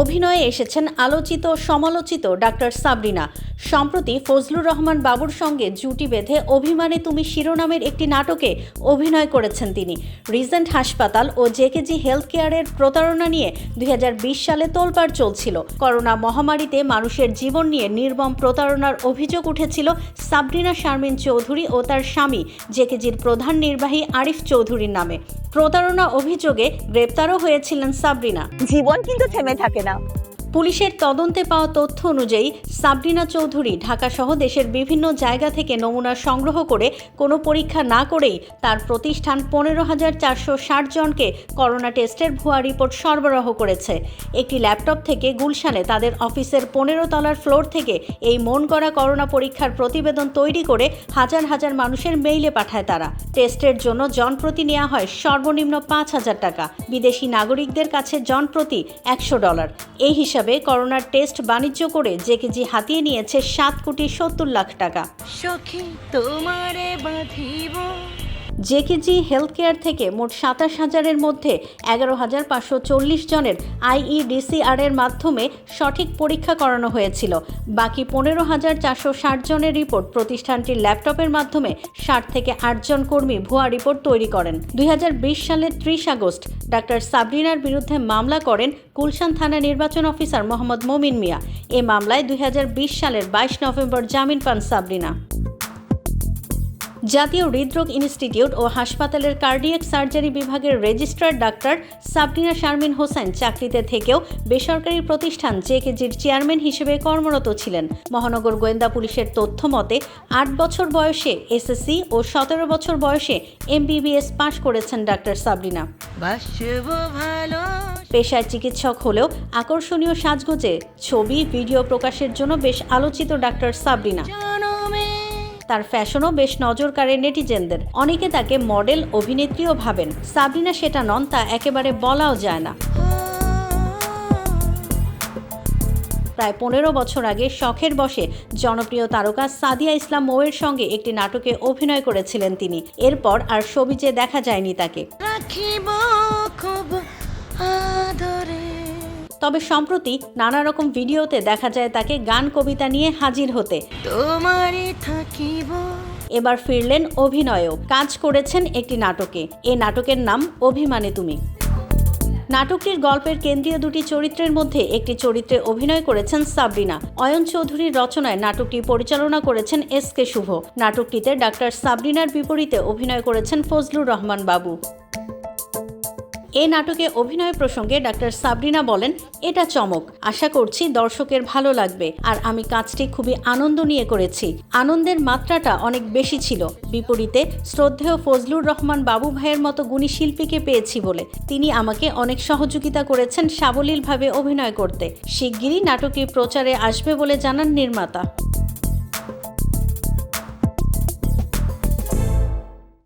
অভিনয়ে এসেছেন আলোচিত সমালোচিত ডাক্তার সাবরিনা। সম্প্রতি ফজলুর রহমান বাবুর সঙ্গে জুটি বেঁধে অভিমানে তুমি শিরোনামের একটি নাটকে অভিনয় করেছেন তিনি। রিজেন্ট হাসপাতাল ও জেকেজি হেলথ কেয়ারের প্রতারণা নিয়ে দুই সালে তোলপাড় চলছিল। করোনা মহামারীতে মানুষের জীবন নিয়ে নির্মম প্রতারণার অভিযোগ উঠেছিল সাবরিনা শারমিন চৌধুরী ও তার স্বামী, জেকেজির প্রধান নির্বাহী আরিফ চৌধুরীর নামে। প্রতারণা অভিযোগে গ্রেপ্তারও হয়েছিলেন সাবরিনা। জীবন কিন্তু থেমে থাকে না পুলিশের তদন্তে পাওয়া তথ্য অনুযায়ী সাবরিনা চৌধুরী ঢাকাসহ দেশের বিভিন্ন জায়গা থেকে নমুনা সংগ্রহ করে কোনো পরীক্ষা না করেই তার প্রতিষ্ঠান পনেরো হাজার চারশো ষাট জনকে করোনা টেস্টের ভুয়া রিপোর্ট সরবরাহ করেছে। একটি ল্যাপটপ থেকে গুলশানে তাদের অফিসের পনেরো তলার ফ্লোর থেকে এই মন করা করোনা পরীক্ষার প্রতিবেদন তৈরি করে হাজার হাজার মানুষের মেইলে পাঠায় তারা। টেস্টের জন্য জনপ্রতি নেওয়া হয় সর্বনিম্ন পাঁচ হাজার টাকা। বিদেশি নাগরিকদের কাছে জনপ্রতি একশো ডলার। এই হিসাবে করোনার টেস্ট বাণিজ্য করে জেকেজি হাতিয়ে নিয়েছে সাত কোটি সত্তর লাখ টাকা। সখী তোমারে বাঁধিব। জেকেজি হেলথ কেয়ার থেকে মোট সাতাশ হাজারের মধ্যে এগারো হাজার পাঁচশো চল্লিশ জনের আইইডিসিআর এর মাধ্যমে সঠিক পরীক্ষা করানো হয়েছিল। বাকি পনেরো হাজার চারশো ষাট জনের রিপোর্ট প্রতিষ্ঠানটির ল্যাপটপের মাধ্যমে ষাট থেকে আটজন কর্মী ভুয়া রিপোর্ট তৈরি করেন। দুই হাজার বিশ সালের ত্রিশ আগস্ট, ডাক্তার সাবরিনার বিরুদ্ধে মামলা করেন গুলশান থানা নির্বাচন অফিসার মোহাম্মদ মমিন মিয়া। এ মামলায় দুই হাজার বিশ সালের বাইশ নভেম্বর জামিন পান সাবরিনা। জাতীয় হৃদরোগ ইনস্টিটিউট ও হাসপাতালের কার্ডিয়াক সার্জারি বিভাগের রেজিস্ট্রার ডাক্তার সাবরিনা শারমিন হোসেন চাকরিতে থেকেও বেসরকারি প্রতিষ্ঠান জেকেজির চেয়ারম্যান হিসেবে কর্মরত ছিলেন। মহানগর গোয়েন্দা পুলিশের তথ্য মতে আট বছর বয়সে এসএসসি ও সতেরো বছর বয়সে এমবিবিএস পাশ করেছেন ডাক্তার সাবরিনা। পেশায় চিকিৎসক হলেও আকর্ষণীয় সাজগোজে ছবি ভিডিও প্রকাশের জন্য বেশ আলোচিত ডাক্তার সাবরিনা। তার ফ্যাশনও বেশ নজর কাড়ে নেটিজেনদের। অনেকে তাকে মডেল, অভিনেত্রীও ভাবেন। সাবরিনা সেটা নন, তা একেবারে বলাও যায় না। প্রায় পনেরো বছর আগে শখের বসে জনপ্রিয় তারকা সাদিয়া ইসলাম মৌয়ের সঙ্গে একটি নাটকে অভিনয় করেছিলেন তিনি। এরপর আর ছবিতে দেখা যায়নি তাকে। খুব আদরে। তবে সম্প্রতি নানা রকম ভিডিওতে দেখা যায় তাকে গান কবিতা নিয়ে হাজির হতে। তোমারে থাকিব। এবার ফিরলেন অভিনয়ও। কাজ করেছেন একটি নাটকে। এ নাটকের নাম অভিমানে তুমি। নাটকটির গল্পের কেন্দ্রীয় দুটি চরিত্রের মধ্যে একটি চরিত্রে অভিনয় করেছেন সাবরিনা অয়ন চৌধুরীর রচনায় নাটকটি পরিচালনা করেছেন এস কে শুভ। নাটকটিতে ডাক্তার সাবরিনার বিপরীতে অভিনয় করেছেন ফজলুর রহমান বাবু। এ নাটকে অভিনয় প্রসঙ্গে ডাক্তার সাবরিনা বলেন, এটা চমক। আশা করছি দর্শকের ভালো লাগবে। আর আমি কাজটি খুবই আনন্দ নিয়ে করেছি। আনন্দের মাত্রাটা অনেক বেশি ছিল। বিপরীতে শ্রদ্ধেয় ফজলুর রহমান বাবু ভাইয়ের মতো গুণী শিল্পীকে পেয়েছি বলে। তিনি আমাকে অনেক সহযোগিতা করেছেন সাবলীলভাবে অভিনয় করতে। শিগগিরই নাটকটি প্রচারে আসবে বলে জানান নির্মাতা।